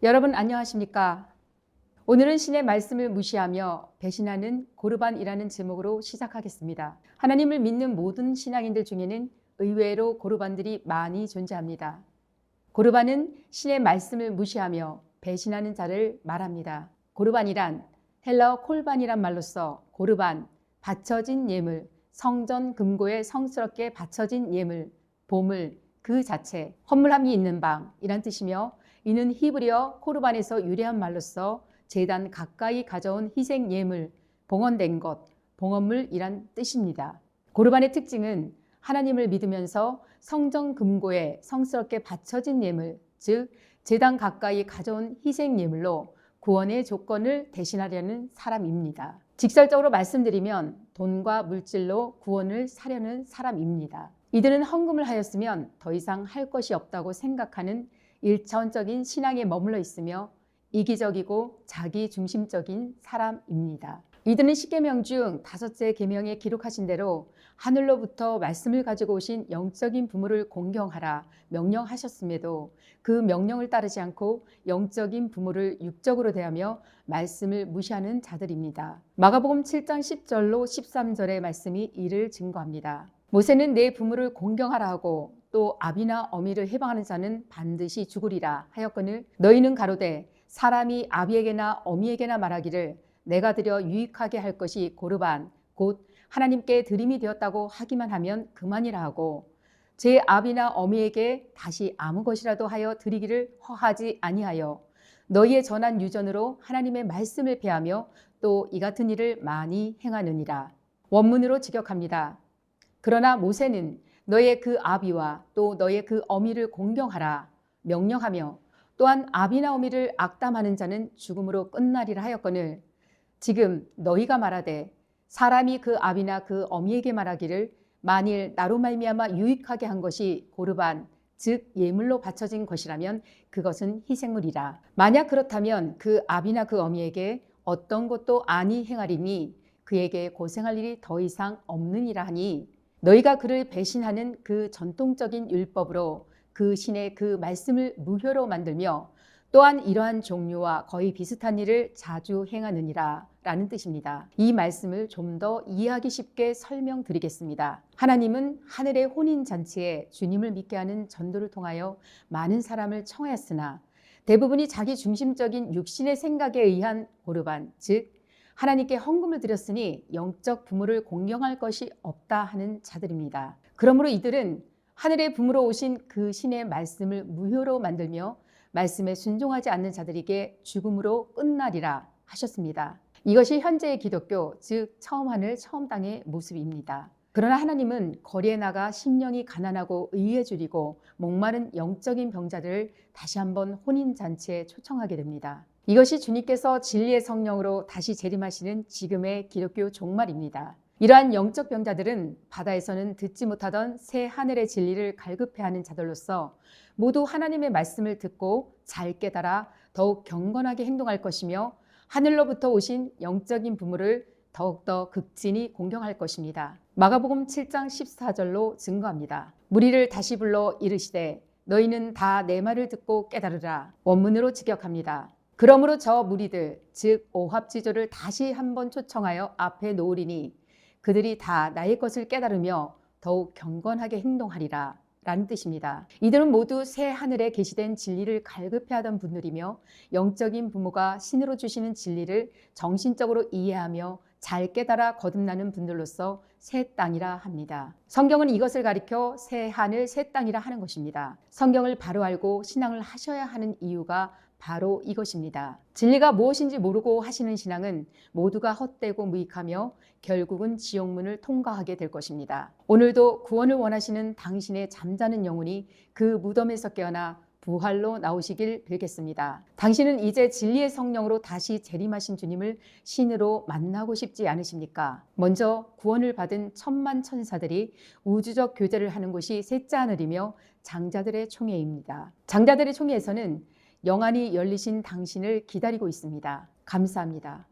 여러분 안녕하십니까? 오늘은 신의 말씀을 무시하며 배신하는 고르반이라는 제목으로 시작하겠습니다. 하나님을 믿는 모든 신앙인들 중에는 의외로 고르반들이 많이 존재합니다. 고르반은 신의 말씀을 무시하며 배신하는 자를 말합니다. 고르반이란 헬라어 콜반이란 말로써 고르반, 바쳐진 예물, 성전 금고에 성스럽게 바쳐진 예물, 보물, 그 자체, 헌물함이 있는 방이란 뜻이며 이는 히브리어 코르반에서 유래한 말로써 재단 가까이 가져온 희생 예물, 봉헌된 것, 봉헌물이란 뜻입니다. 고르반의 특징은 하나님을 믿으면서 성전 금고에 성스럽게 바쳐진 예물, 즉 재단 가까이 가져온 희생 예물로 구원의 조건을 대신하려는 사람입니다. 직설적으로 말씀드리면 돈과 물질로 구원을 사려는 사람입니다. 이들은 헌금을 하였으면 더 이상 할 것이 없다고 생각하는 일차원적인 신앙에 머물러 있으며 이기적이고 자기 중심적인 사람입니다. 이들은 십계명 중 다섯째 계명에 기록하신 대로 하늘로부터 말씀을 가지고 오신 영적인 부모를 공경하라 명령하셨음에도 그 명령을 따르지 않고 영적인 부모를 육적으로 대하며 말씀을 무시하는 자들입니다. 마가복음 7장 10절로 13절의 말씀이 이를 증거합니다. 모세는 내 부모를 공경하라 하고 또 아비나 어미를 해방하는 자는 반드시 죽으리라 하였거늘 너희는 가로되 사람이 아비에게나 어미에게나 말하기를 내가 드려 유익하게 할 것이 고르반 곧 하나님께 드림이 되었다고 하기만 하면 그만이라 하고 제 아비나 어미에게 다시 아무 것이라도 하여 드리기를 허하지 아니하여 너희의 전한 유전으로 하나님의 말씀을 폐하며 또 이 같은 일을 많이 행하느니라 원문으로 직역합니다. 그러나 모세는 너의 그 아비와 또 너의 그 어미를 공경하라. 명령하며 또한 아비나 어미를 악담하는 자는 죽음으로 끝나리라 하였거늘. 지금 너희가 말하되 사람이 그 아비나 그 어미에게 말하기를 만일 나로 말미암아 유익하게 한 것이 고르반 즉 예물로 바쳐진 것이라면 그것은 희생물이라. 만약 그렇다면 그 아비나 그 어미에게 어떤 것도 아니 행하리니 그에게 고생할 일이 더 이상 없느니라 하니 너희가 그를 배신하는 그 전통적인 율법으로 그 신의 그 말씀을 무효로 만들며 또한 이러한 종류와 거의 비슷한 일을 자주 행하느니라 라는 뜻입니다. 이 말씀을 좀 더 이해하기 쉽게 설명드리겠습니다. 하나님은 하늘의 혼인잔치에 주님을 믿게 하는 전도를 통하여 많은 사람을 청하였으나 대부분이 자기 중심적인 육신의 생각에 의한 고르반, 즉 하나님께 헌금을 드렸으니 영적 부모를 공경할 것이 없다 하는 자들입니다. 그러므로 이들은 하늘의 부모로 오신 그 신의 말씀을 무효로 만들며 말씀에 순종하지 않는 자들에게 죽음으로 끝나리라 하셨습니다. 이것이 현재의 기독교, 즉 처음 하늘 처음 땅의 모습입니다. 그러나 하나님은 거리에 나가 심령이 가난하고 의에 줄이고 목마른 영적인 병자들을 다시 한번 혼인 잔치에 초청하게 됩니다. 이것이 주님께서 진리의 성령으로 다시 재림하시는 지금의 기독교 종말입니다. 이러한 영적 병자들은 바다에서는 듣지 못하던 새 하늘의 진리를 갈급해하는 자들로서 모두 하나님의 말씀을 듣고 잘 깨달아 더욱 경건하게 행동할 것이며 하늘로부터 오신 영적인 부모를 더욱더 극진히 공경할 것입니다. 마가복음 7장 14절로 증거합니다. 무리를 다시 불러 이르시되 너희는 다 내 말을 듣고 깨달으라 원문으로 직역합니다. 그러므로 저 무리들 즉 오합지조를 다시 한번 초청하여 앞에 놓으리니 그들이 다 나의 것을 깨달으며 더욱 경건하게 행동하리라 라는 뜻입니다. 이들은 모두 새 하늘에 계시된 진리를 갈급해하던 분들이며 영적인 부모가 신으로 주시는 진리를 정신적으로 이해하며 잘 깨달아 거듭나는 분들로서 새 땅이라 합니다. 성경은 이것을 가리켜 새 하늘 새 땅이라 하는 것입니다. 성경을 바로 알고 신앙을 하셔야 하는 이유가 바로 이것입니다. 진리가 무엇인지 모르고 하시는 신앙은 모두가 헛되고 무익하며 결국은 지옥문을 통과하게 될 것입니다. 오늘도 구원을 원하시는 당신의 잠자는 영혼이 그 무덤에서 깨어나 부활로 나오시길 빌겠습니다. 당신은 이제 진리의 성령으로 다시 재림하신 주님을 신으로 만나고 싶지 않으십니까? 먼저 구원을 받은 천만 천사들이 우주적 교제를 하는 곳이 셋째 하늘이며 장자들의 총회입니다. 장자들의 총회에서는 영안이 열리신 당신을 기다리고 있습니다. 감사합니다.